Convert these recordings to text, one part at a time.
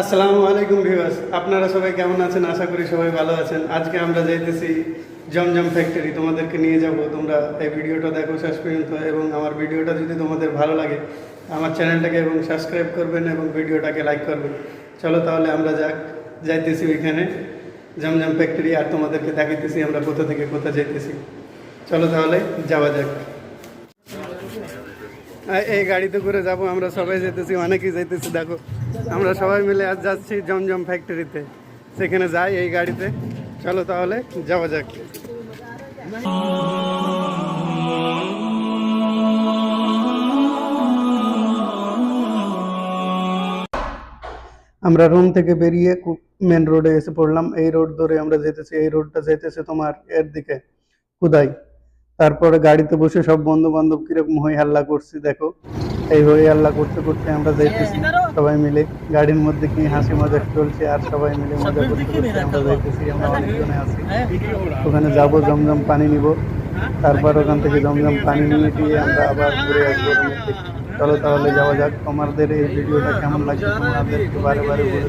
আসসালামু আলাইকুম ভিউয়ার্স, আপনারা সবাই কেমন আছেন? আশা করি সবাই ভালো আছেন। আজকে আমরা যাইতেছি জমজম ফ্যাক্টরি তোমাদেরকে নিয়ে যাব। তোমরা এই ভিডিওটা দেখো শেষ পর্যন্ত এবং আমার ভিডিওটা যদি তোমাদের ভালো লাগে, আমার চ্যানেলটাকে এবং সাবস্ক্রাইব করবেন এবং ভিডিওটাকে লাইক করবেন। চলো তাহলে আমরা যাক, যাইতেছি ওইখানে জমজম ফ্যাক্টরি আর তোমাদেরকে দেখাইতেছি আমরা কোথা থেকে কোথা যাইতেছি। চলো তাহলে যাওয়া যাক। এই গাড়িতে করে যাব, আমরা সবাই যেতেছি অনেকেই যেতেছি দেখো। আমরা সবাই মিলে আজ যাচ্ছি জমজম ফ্যাক্টরিতে সেখানে যাই এই গাড়িতে। চলো তাহলে, যাওয়া যাক। আমরা রুম থেকে বেরিয়ে মেন রোডে এসে পড়লাম। এই রোড ধরে আমরা যেতেছি, এই রোডটা যেতেছে তোমার এর দিকে। কুদাই। তারপরে গাড়িতে বসে সব বন্ধু বান্ধব কীরকম হই হাল্লা করছি দেখো। এই হই হাল্লা করতে করতে আমরা যাইতেছি সবাই মিলে। গাড়ির মধ্যে কি হাসি মজাক চলছে আর সবাই মিলে মজা করতে করতে আমরা যাইতেছি আমরা অনেকজনে আছি। ওখানে যাব জমজম পানি নিব। তারপর ওখান থেকে জমজম পানি নিয়ে দিয়ে আমরা আবার ঘুরে আসব চলো তাহলে যাওয়া যাক তোমাদের এই ভিডিওটা কেমন লাগছে তোমাদেরকে বারে বারে বলে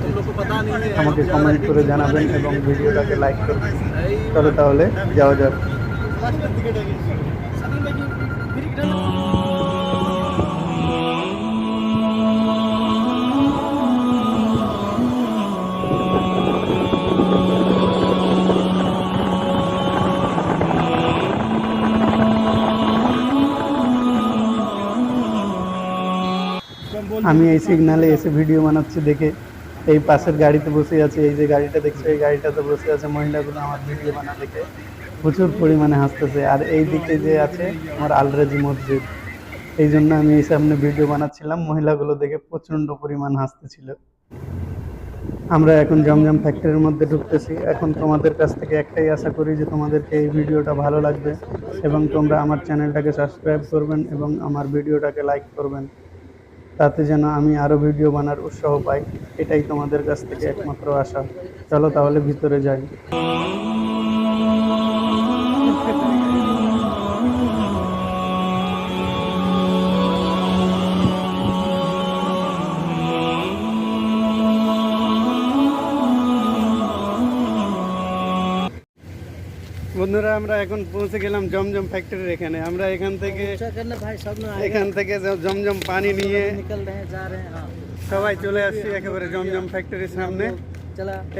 আমাকে কমেন্ট করে জানাবেন এবং ভিডিওটাকে লাইক করবেন চলো তাহলে যাওয়া যাক। আমি এই সিগনালে এসে ভিডিও বানাচ্ছি দেখে। এই পাশের গাড়িতে বসে আছে, এই যে গাড়িটা দেখছ, এই গাড়িটাতে বসে আছে মহিলাগুলো আমার ভিডিও বানা দেখে। প্রচুর পরিমাণে হাসতেছে। আর এই দিকে যে আছে আমার আলরাজি মসজিদ, এই জন্য আমি এই সামনে ভিডিও বানাচ্ছিলাম, মহিলাগুলো দেখে প্রচণ্ড পরিমাণ হাসতেছিল। আমরা এখন জমজম ফ্যাক্টরির মধ্যে ঢুকতেছি। এখন তোমাদের কাছ থেকে একটাই আশা করি যে তোমাদেরকে এই ভিডিওটা ভালো লাগবে এবং তোমরা আমার চ্যানেলটাকে সাবস্ক্রাইব করবেন এবং আমার ভিডিওটাকে লাইক করবেন। তাতে যেন আমি আরও ভিডিও বানার উৎসাহ পাই। এটাই তোমাদের কাছ থেকে একমাত্র আশা। চলো তাহলে ভিতরে যাই। বন্ধুরা আমরা এখন পৌঁছে গেলাম জমজম ফ্যাক্টরির এখানে। আমরা এখান থেকে এখান থেকে জমজম পানি নিয়ে সবাই চলে আসছি একেবারে জমজম ফ্যাক্টরির সামনে।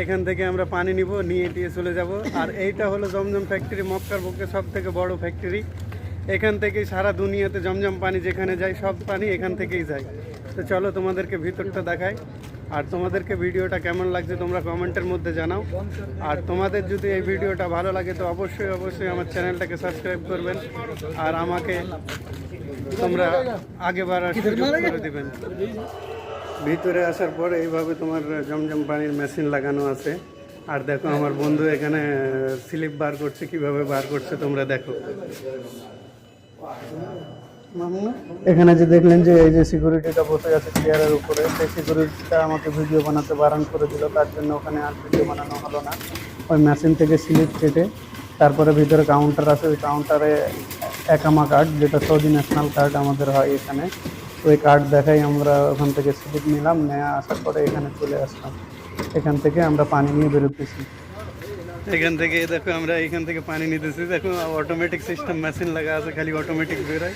এখান থেকে আমরা পানি নিব নিয়ে দিয়ে চলে যাব। আর এইটা হলো জমজম ফ্যাক্টরি মক্কার বুকে সব থেকে বড় ফ্যাক্টরি এখান থেকে সারা দুনিয়াতে জমজম পানি যেখানে যায় সব পানি এখান থেকেই যায়। তো চলো তোমাদেরকে ভিতরটা দেখায় আর তোমাদেরকে ভিডিওটা কেমন লাগছে তোমরা কমেন্টের মধ্যে জানাও। আর তোমাদের যদি এই ভিডিওটা ভালো লাগে তো অবশ্যই অবশ্যই আমার চ্যানেলটাকে সাবস্ক্রাইব করবেন। আর আমাকে তোমরা আগে বাড়ার সুযোগ করে দিবেন। ভিতরে আসার পর এইভাবে তোমার জমজম পানির মেশিন লাগানো আছে। আর দেখো আমার বন্ধু এখানে স্লিপ বার করছে, কীভাবে বার করছে তোমরা দেখো। এখানে যে দেখলেন যে এই যে সিকিউরিটিটা বসে আছে চেয়ারের উপরে, সেই সিকিউরিটিটা আমাকে ভিডিও বানাতে বারণ করে দিল, তার জন্য ওখানে আর ভিডিও বানানো হলো না। ওই মেশিন থেকে স্লিপ কেটে, তারপরে ভিতরে কাউন্টার আছে, ওই কাউন্টারে একামা কার্ড যেটা সৌদি ন্যাশনাল কার্ড আমাদের হয় এখানে। ওই কার্ড দেখাই আমরা ওখান থেকে স্লিপ নিলাম নেওয়া আসার পরে এখানে চলে আসলাম। এখান থেকে আমরা পানি নিয়ে বেরোতেছি। এখান থেকে, দেখো আমরা এখান থেকে পানি নিতেছি, দেখো অটোমেটিক সিস্টেম মেশিন লাগা আছে, খালি অটোমেটিক বেরোয়।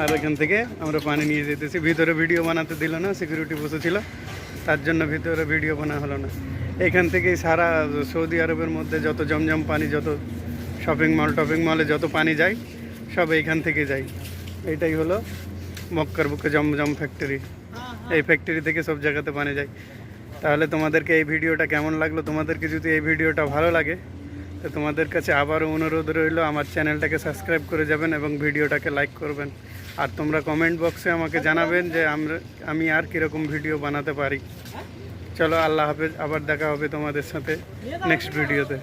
আর এখান থেকে আমরা পানি নিয়ে যেতেছি। ভিতরে ভিডিও বানাতে দিল না সিকিউরিটি বসেছিল তার জন্য ভিতরে ভিডিও বানা হলো না। এখান থেকেই সারা সৌদি আরবের মধ্যে যত জমজম পানি, যত শপিং মল টপিং মলে যত পানি যায়, সব এইখান থেকে যায়। এইটাই হলো মক্কার বুকে জমজম ফ্যাক্টরি এই ফ্যাক্টরি থেকে সব জায়গাতে পানি যায়। তাহলে তোমাদেরকে এই ভিডিওটা কেমন লাগল? তোমাদেরকে যদি এই ভিডিওটা ভালো লাগে তো তোমাদের কাছে আবারও অনুরোধ রইল, আমার চ্যানেলটাকে সাবস্ক্রাইব করে যাবেন এবং ভিডিওটাকে লাইক করবেন। আর তোমরা কমেন্ট বক্সে আমাকে জানাবেন যে আমরা আমি আর কীরকম ভিডিও বানাতে পারি। চলো, আল্লাহ হাফেজ, আবার দেখা হবে তোমাদের সাথে নেক্সট ভিডিওতে।